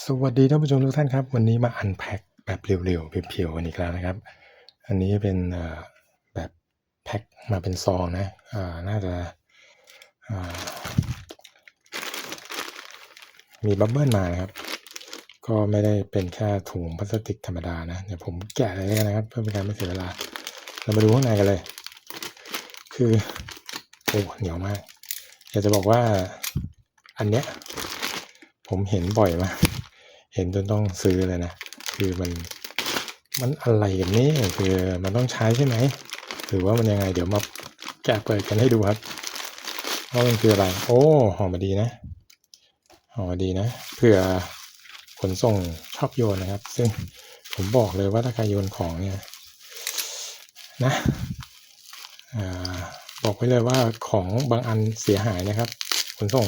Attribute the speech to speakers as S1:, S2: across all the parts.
S1: สวัสดีท่านผู้ชมทุกท่านครับ วันนี้มาอันแพ็คแบบเร็วๆเพียวๆกันอีกแล้วนะครับ อันนี้เป็นแบบแพ็คมาเป็นซองนะอาน่าจะมีบับเบิ้ลมานะครับ ก็ไม่ได้เป็นแค่ถุงพลาสติกธรรมดานะเดี๋ยวผมแกะเลยกันนะครับ เพื่อเป็นการไม่เสียเวลา เรามาดูข้างในกันเลย คือโอ้เหนียวมาก อยากจะบอกว่าอันเนี้ยผมเห็นบ่อยมาก เห็นจนต้องซื้อเลยนะ คือมันมันอะไรกันนี่คือมันต้องใช้ใช่ไหมหรือว่ามันยังไง เดี๋ยวมาแกะเปิดกันให้ดูครับว่ามันคืออะไร โอ้หอมมาดีนะหอมมาดีนะเผื่อขนส่งชอบโยนนะครับ ซึ่งผมบอกเลยว่าถ้าใครโยนของเนี่ยนะอ่าบอกไว้เลยว่าของบางอันเสียหายนะครับ ขนส่ง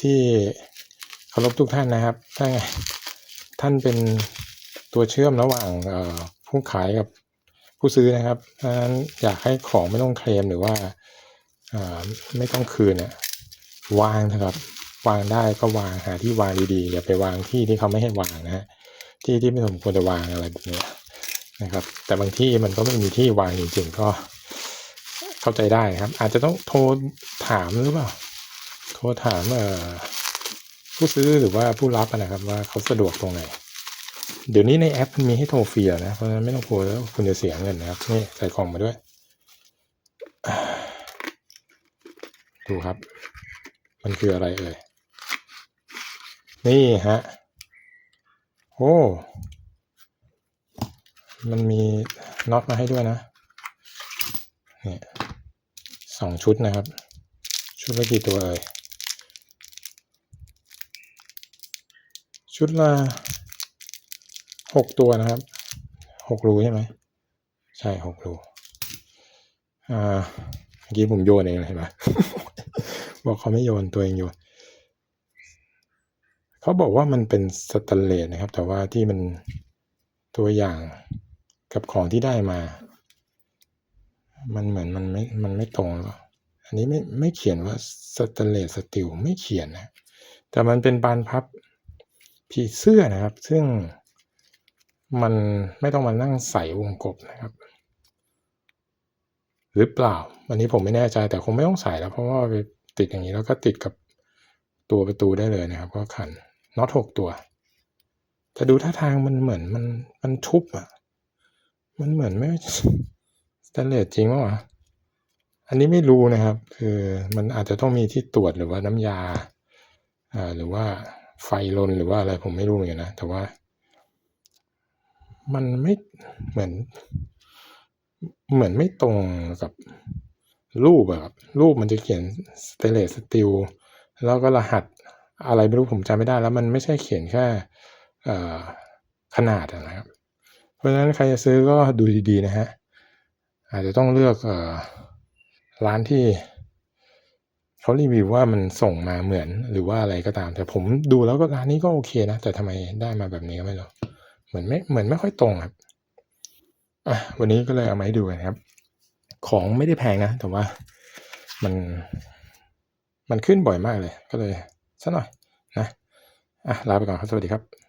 S1: ที่ เคารพทุกท่านนะครับ ถ้าท่านเป็นตัวเชื่อมระหว่างผู้ขายกับผู้ซื้อนะครับดังนั้นอยากให้ของไม่ต้องเคลมหรือว่าไม่ต้องคืนเนี่ยวางนะครับ วางได้ก็วางหาที่วางดีๆอย่าไปวางที่ที่เขาไม่ให้วางนะฮะที่ที่ไม่สมควรจะวางอะไรแบบนี้นะครับ แต่บางที่มันก็ไม่มีที่วางจริงๆก็เข้าใจได้ครับ อาจจะต้องโทรถามหรือเปล่าโทรถามเอ่อ ผู้ซื้อหรือว่าผู้รับนะครับว่าเขาสะดวกตรงไหน เดี๋ยวนี้ในแอปมันมีให้โทรฟรีนะ เพราะฉะนั้นไม่ต้องกลัวแล้วคุณจะเสียเงินนะครับ นี่ใส่กล่องมาด้วย ดูครับ มันคืออะไรเอ่ย นี่ฮะ โอ้ มันมีน็อตมาให้ด้วยนะ นี่สองชุดนะครับ ชุดละกี่ตัวเอ่ย ชุดละหกตัวนะครับหกรูใช่ไหมใช่หกรูอ่าเมื่อกี้ผมโยนเองเลยเห็นไหมบอกเขาไม่โยนตัวเองโยนเขาบอกว่ามันเป็นสแตนเลสนะครับ แต่ว่าที่มันตัวอย่างกับของที่ได้มา มันเหมือนมันไม่มันไม่ตรงหรอกอันนี้ไม่ไม่เขียนว่าสแตนเลสสตีลไม่เขียนนะแต่มันเป็นบานพับ ผีเสื้อนะครับ ซึ่งมันไม่ต้องมานั่งใส่วงกบนะครับ หรือเปล่า วันนี้ผมไม่แน่ใจแต่คงไม่ต้องใส่แล้ว เพราะว่าไปติดอย่างนี้แล้วก็ติดกับตัวประตูได้เลยนะครับ ก็ขันน็อตหกตัวแต่ดูท่าทางมันเหมือนมันมันชุบอะ มันเหมือนไม่สแตนเลสจริงวะอันนี้ไม่รู้นะครับ คือมันอาจจะต้องมีที่ตรวจหรือว่าน้ำยาอ่าหรือว่า ไฟลนหรือว่าอะไรผมไม่รู้เหมือนกันนะ แต่ว่า มันไม่เหมือน เหมือนไม่ตรงกับรูปอะครับรูปมันจะเขียนสเตเลสสตีลแล้วก็รหัสอะไรไม่รู้ผมจำไม่ได้ แล้วมันไม่ใช่เขียนแค่ขนาดนะครับ เพราะฉะนั้นใครจะซื้อก็ดูดีๆนะฮะอาจจะต้องเลือกออร้านที่ เขารีวิวว่ามันส่งมาเหมือนหรือว่าอะไรก็ตาม แต่ผมดูแล้วก็ร้านนี้ก็โอเคนะ แต่ทำไมได้มาแบบนี้ก็ไม่รู้เหมือนไม่เหมือนไม่ค่อยตรงครับอะวันนี้ก็เลยเอามาให้ดูกันครับ ของไม่ได้แพงนะ แต่ว่ามันมันขึ้นบ่อยมากเลย ก็เลยสักหน่อยนะอะลาไปก่อนครับสวัสดีครับ